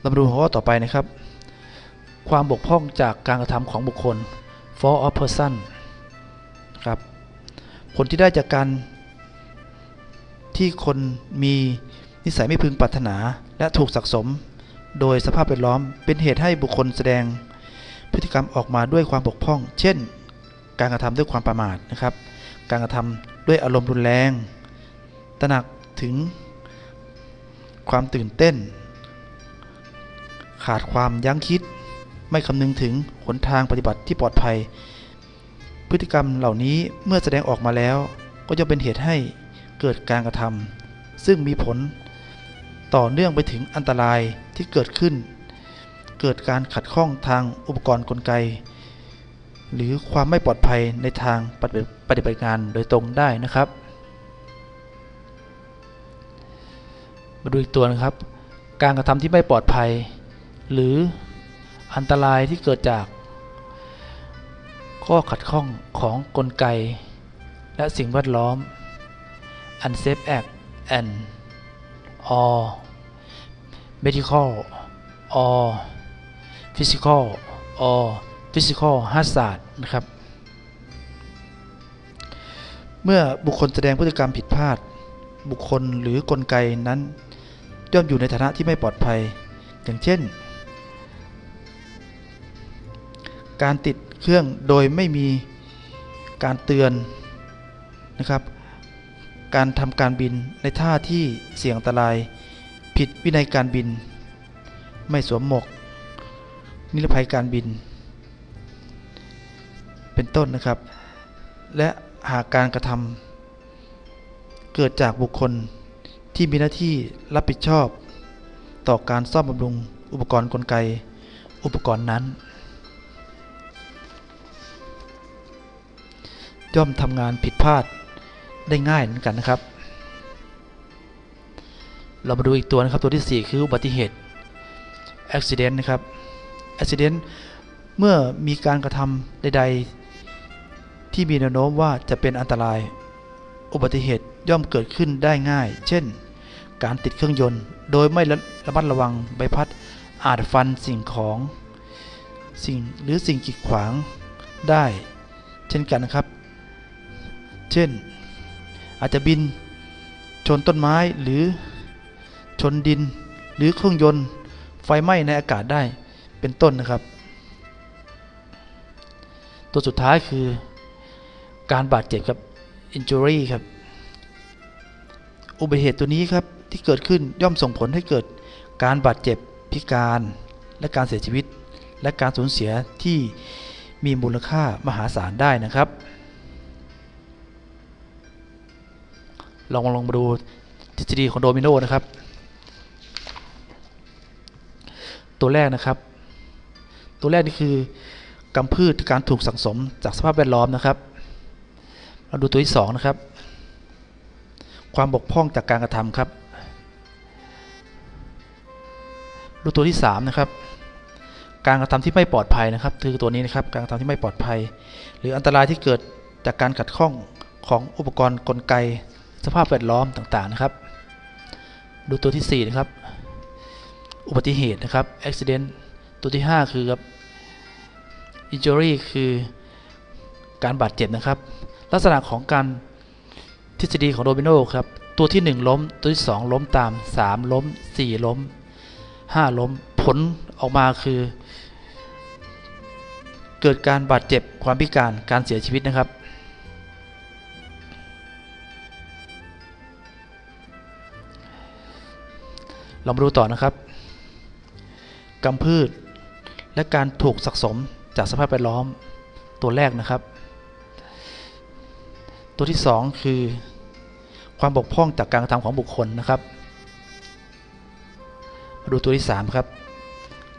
เรามาดูหัวข้อต่อไปนะครับ ความบกพร่องจากการกระทำของบุคคล for of person ครับผลที่ได้จากการที่คนมีนิสัยไม่พึงปรารถนา และถูกสักสม โดยสภาพแวดล้อมเป็นเหตุให้บุคคลแสดงพฤติกรรมออกมาด้วยความบกพร่อง เช่น การกระทำด้วยความประมาทนะครับ การกระทำด้วยอารมณ์รุนแรง ตระหนักถึงความตื่นเต้น ขาดความยั้งคิด ไม่คำนึงถึงหนทางปฏิบัติที่ปลอดภัย พฤติกรรมเหล่านี้เมื่อแสดงออกมาแล้ว ก็จะเป็นเหตุให้เกิดการกระทำซึ่งมีผล ต่อเนื่องไปถึงอันตรายที่เกิดขึ้น เกิดการขัดข้องทางอุปกรณ์กลไก หรือความไม่ปลอดภัยในทางปฏิบัติปฏิบัติงานโดยตรงได้นะครับมาดูอีกตัวนะครับ การกระทำที่ไม่ปลอดภัย หรืออันตรายที่เกิดจาก ข้อขัดข้องของกลไก และสิ่งแวดล้อม unsafe act and or medical or physical or physical hazard นะครับ เมื่อบุคคลแสดงพฤติกรรมผิดพลาด บุคคลหรือกลไกนั้นย่อมอยู่ในฐานะที่ไม่ปลอดภัย อย่างเช่น การติดเครื่องโดยไม่มีการเตือนนะครับ การทำการบินในท่าที่เสี่ยงอันตราย ผิดวินัยการบิน ไม่สวมหมวกนิรภัยการบิน เป็นต้นนะครับ และหากการกระทำเกิดจากบุคคลที่มีหน้าที่รับผิดชอบ ต่อการซ่อมบำรุงอุปกรณ์กลไก อุปกรณ์นั้น ย่อมทำงานผิดพลาดได้ง่ายเหมือนกันนะครับ เรามาดูอีกตัวนะครับตัวที่ 4 คืออุบัติเหตุ accident นะครับ accident เมื่อมีการกระทำใด ๆ ที่มีแนวโน้มว่าจะเป็นอันตราย อุบัติเหตุย่อมเกิดขึ้นได้ง่าย เช่น การติดเครื่องยนต์ โดยไม่ระระมัดระวังใบพัดอาจฟันสิ่งของสิ่งหรือสิ่งกีดขวางได้ เช่นกันนะครับ เช่น อาจจะบินชนต้นไม้หรือชนดิน หรือเครื่องยนต์ไฟไหม้ในอากาศได้เป็นต้นนะครับ ตัวสุดท้ายคือการบาดเจ็บครับ injury ครับ อุบัติเหตุตัวนี้ครับที่เกิดขึ้นย่อมส่งผลให้เกิดการบาดเจ็บพิการและการเสียชีวิต และการสูญเสียที่มีมูลค่ามหาศาลได้นะครับ ลองลองมาดูทฤษฎีของโดมิโนนะครับ ตัวแรกนะครับ ตัวแรกนี่คือกำพืชการถูกสังสมจากสภาพแวดล้อมนะครับ เราดูตัวที่สองนะครับ ความบกพร่องจากการกระทำครับ ดูตัวที่สามนะครับ การกระทำที่ไม่ปลอดภัยนะครับ คือตัวนี้นะครับ การกระทำที่ไม่ปลอดภัย หรืออันตรายที่เกิดจากการขัดข้องของอุปกรณ์กลไก สภาพแวดล้อมต่างๆนะครับ ดูตัวที่ 4 นะครับ อุบัติเหตุนะครับ accident ตัวที่ 5 คือครับ injury คือการบาดเจ็บนะครับ ลักษณะของการทฤษฎีของโดมิโนครับ ตัวที่ 1 ล้ม ตัวที่ 2 ล้มตาม 3 ล้ม 4 ล้ม 5 ล้ม ผลออกมาคือ เกิดการบาดเจ็บความพิการการเสียชีวิตนะครับ เรามาดูต่อนะครับกำพืช และการถูกสักสมจากสภาพแวดล้อมตัวแรกนะครับ ตัวที่ 2 คือ ความบกพร่องจากการกระทำของบุคคลนะครับมาดูตัวที่ 3 ครับ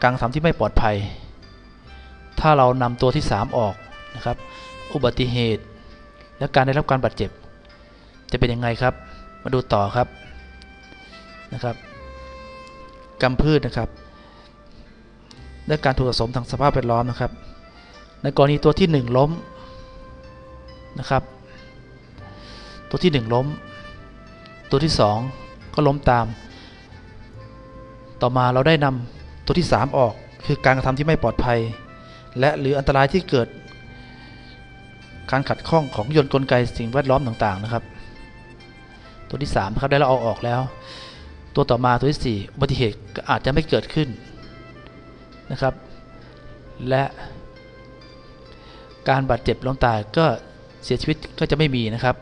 การกระทำที่ไม่ปลอดภัย ถ้าเรานำตัวที่ 3 ออกนะครับ อุบัติเหตุ และการได้รับการบาดเจ็บ จะเป็นยังไงครับ มาดูต่อครับนะครับ กำพืชนะครับ และการถูกสะสมทางสภาพแวดล้อมนะครับ ในกรณีตัวที่ 1 ล้มนะครับ ตัวที่ 1 ล้ม ตัวที่ 2 ก็ล้มตาม ต่อมาเราได้นำตัวที่ 3 ออกคือการกระทำที่ไม่ปลอดภัย และหรืออันตรายที่เกิด การขัดข้องของยนต์กลไกสิ่งแวดล้อมต่างๆนะครับ ตัวที่3นะครับได้เราเอาออกแล้ว ตัวต่อมาตัวที่ 4 อุบัติเหตุก็อาจจะไม่เกิดขึ้นนะครับ และการบาดเจ็บล้มตายก็เสียชีวิตก็จะไม่มีนะครับ